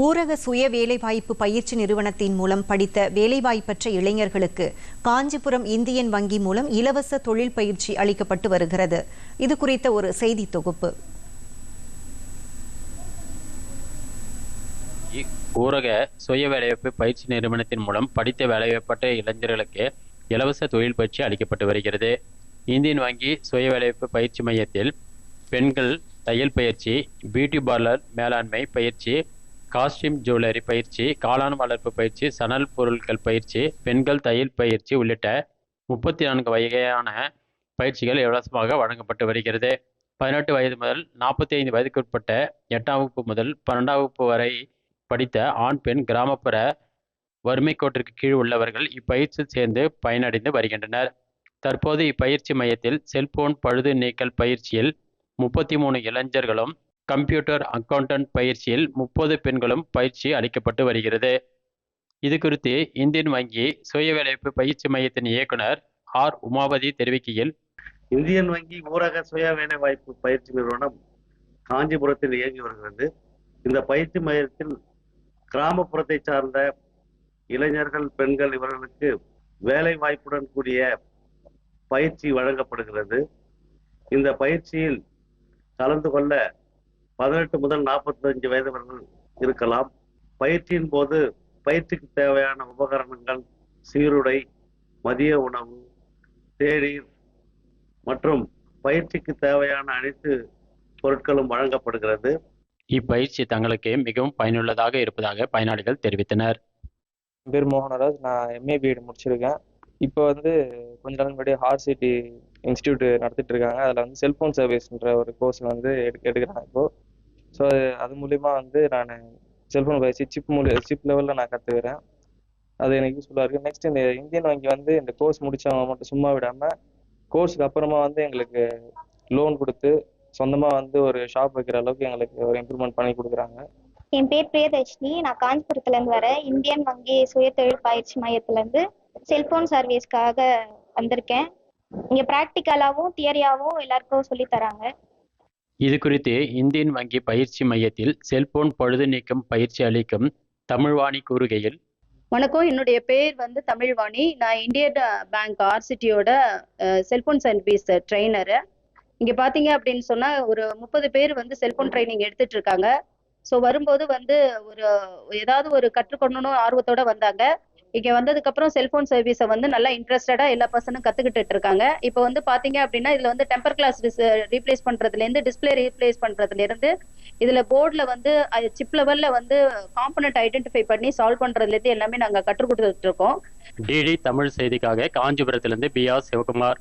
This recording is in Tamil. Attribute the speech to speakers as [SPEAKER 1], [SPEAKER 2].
[SPEAKER 1] ஊரக சுய வேலைவாய்ப்பு பயிற்சி நிறுவனத்தின் மூலம் படித்த வேலைவாய்ப்பற்ற இளைஞர்களுக்கு காஞ்சிபுரம் இந்தியன் வங்கி மூலம் இலவச தொழில் பயிற்சி அளிக்கப்பட்டு வருகிறது. இது குறித்த ஒரு செய்தி தொகுப்பு.
[SPEAKER 2] ஊரக சுய வேலைவாய்ப்பு பயிற்சி நிறுவனத்தின் மூலம் படித்த வேலைவாய்ப்பற்ற இளைஞர்களுக்கு இலவச தொழில் பயிற்சி அளிக்கப்பட்டு வருகிறது. இந்தியன் வங்கி சுய வேலைவாய்ப்பு பயிற்சி மையத்தில் பெண்கள் தையல் பயிற்சி பியூட்டி பார்லர் மேலாண்மை பயிற்சி காஸ்டியூம் ஜுவல்லரி பயிற்சி காளான் வளர்ப்பு பயிற்சி சணல் பொருட்கள் பயிற்சி பெண்கள் தையல் பயிற்சி உள்ளிட்ட முப்பத்தி நான்கு வகையான பயிற்சிகள் இலவசமாக வழங்கப்பட்டு வருகிறது. பதினெட்டு வயது முதல் நாற்பத்தி ஐந்து வயதுக்குட்பட்ட எட்டாம் வகுப்பு முதல் பன்னெண்டாம் வகுப்பு வரை படித்த ஆண் பெண் கிராமப்புற வறுமை கோட்டிற்கு கீழ் உள்ளவர்கள் இப்பயிற்சி சேர்ந்து பயனடைந்து வருகின்றனர். தற்போது இப்பயிற்சி மையத்தில் செல்போன் பழுது நீக்கல் பயிற்சியில் முப்பத்தி மூணு இளைஞர்களும் கம்ப்யூட்டர் அக்கவுண்டன்ட் பயிற்சியில் முப்பது பெண்களும் பயிற்சி அளிக்கப்பட்டு வருகிறது. இது குறித்து இந்தியன் வங்கி சுய வேலைவாய்ப்பு பயிற்சி மையத்தின் இயக்குனர் ஆர். உமாபதி தெரிவிக்கையில்
[SPEAKER 3] இந்தியன் வங்கி ஊரக சுய வேலைவாய்ப்பு பயிற்சி நிறுவனம் காஞ்சிபுரத்தில் இயங்கி வருகிறது. இந்த பயிற்சி மையத்தில் கிராமப்புறத்தை சார்ந்த இளைஞர்கள் பெண்கள் இவர்களுக்கு வேலை வாய்ப்புடன் கூடிய பயிற்சி வழங்கப்படுகிறது. இந்த பயிற்சியில் கலந்து கொள்ள பதினெட்டு முதல் நாற்பத்தஞ்சு வயதுவர்கள் இருக்கலாம். பயிற்சியின் போது பயிற்சிக்கு தேவையான உபகரணங்கள் சீருடை மதிய உணவு தேநீர் மற்றும் பயிற்சிக்கு தேவையான அனைத்து பொருட்களும் வழங்கப்படுகிறது.
[SPEAKER 2] இப்பயிற்சி தங்களுக்கு மிகவும் பயனுள்ளதாக இருப்பதாக பயனாளிகள் தெரிவித்தனர்.
[SPEAKER 4] பேர் மோகனராஜ். நான் எம்ஏ பிஎட் முடிச்சிருக்கேன். இப்போ வந்து கொஞ்ச நாள் முன்னாடி ஹார் சிட்டி இன்ஸ்டியூட் நடத்திட்டு இருக்காங்க. அதில் வந்து செல்ஃபோன் சர்வீஸ்ன்ற ஒரு கோர்ஸ் வந்து எடு எடுக்கிறாங்க இப்போ. ஸோ அது மூலிமா வந்து நான் செல்ஃபோன் பயிற்சி சிப் மூலி சிப் லெவலில் நான் கற்றுக்கிறேன் அது எனக்கு யூஸ்ஃபுல்லாக இருக்குது நெக்ஸ்ட் இந்த இந்தியன் வங்கி வந்து இந்த கோர்ஸ் முடித்தவங்க மட்டும் சும்மா விடாமல் கோர்ஸுக்கு அப்புறமா வந்து எங்களுக்கு லோன் கொடுத்து சொந்தமாக வந்து ஒரு ஷாப் வைக்கிற அளவுக்கு எங்களுக்கு ஒரு இம்ப்ரூவ்மெண்ட் பண்ணி கொடுக்குறாங்க.
[SPEAKER 5] என் பேர் பிரியதர்ஷினி. நான் காஞ்சிபுரத்துலேருந்து வரேன். இந்தியன் வங்கி சுயதொழில் பயிற்சி மையத்துலேருந்து செல்ஃபோன் சர்வீஸ்க்காக வந்திருக்கேன். இங்கே ப்ராக்டிக்கலாகவும் தியரியாகவும் எல்லாருக்கும் சொல்லி தராங்க.
[SPEAKER 2] இது குறித்து இந்தியன் வங்கி பயிற்சி மையத்தில் செல்போன் பழுது நீக்கம் பயிற்சி அளிக்கும் தமிழ்வாணி கூறுகையில்
[SPEAKER 6] வணக்கம். என்னுடைய பேர் வந்து தமிழ்வாணி. நான் இந்தியன் பேங்க் ஆர்சிட்டியோட செல்போன் சர்வீஸ் ட்ரெயினரு இங்கே பார்த்தீங்க அப்படின்னு சொன்னால் ஒரு முப்பது பேர் வந்து செல்போன் ட்ரைனிங் எடுத்துட்டு இருக்காங்க. ஸோ வரும்போது வந்து ஒரு ஏதாவது ஒரு கற்றுக்கொள்ளணும் ஆர்வத்தோட வந்தாங்க. இங்கே வந்ததுக்கப்புறம் செல்போன் சர்வீஸை வந்து நல்லா இன்ட்ரெஸ்டடாக எல்லா பர்சனும் கற்றுக்கிட்டு இருக்காங்க. இப்போ வந்து பாத்தீங்க அப்படின்னா இதில் வந்து டெம்பர் கிளாஸ் ரீப்ளேஸ் பண்ணுறதுலேருந்து டிஸ்பிளே ரீப்ளேஸ் பண்ணுறதுலேருந்து இதில் போர்டில் வந்து சிப் லெவலில் வந்து காம்பனட் ஐடென்டிஃபை பண்ணி சால்வ் பண்ணுறதுலேருந்து எல்லாமே நாங்கள் கற்றுக் கொடுத்துட்டு இருக்கோம்.
[SPEAKER 2] டிடி தமிழ் செய்திக்காக காஞ்சிபுரத்திலிருந்து பி ஆர் சிவகுமார்.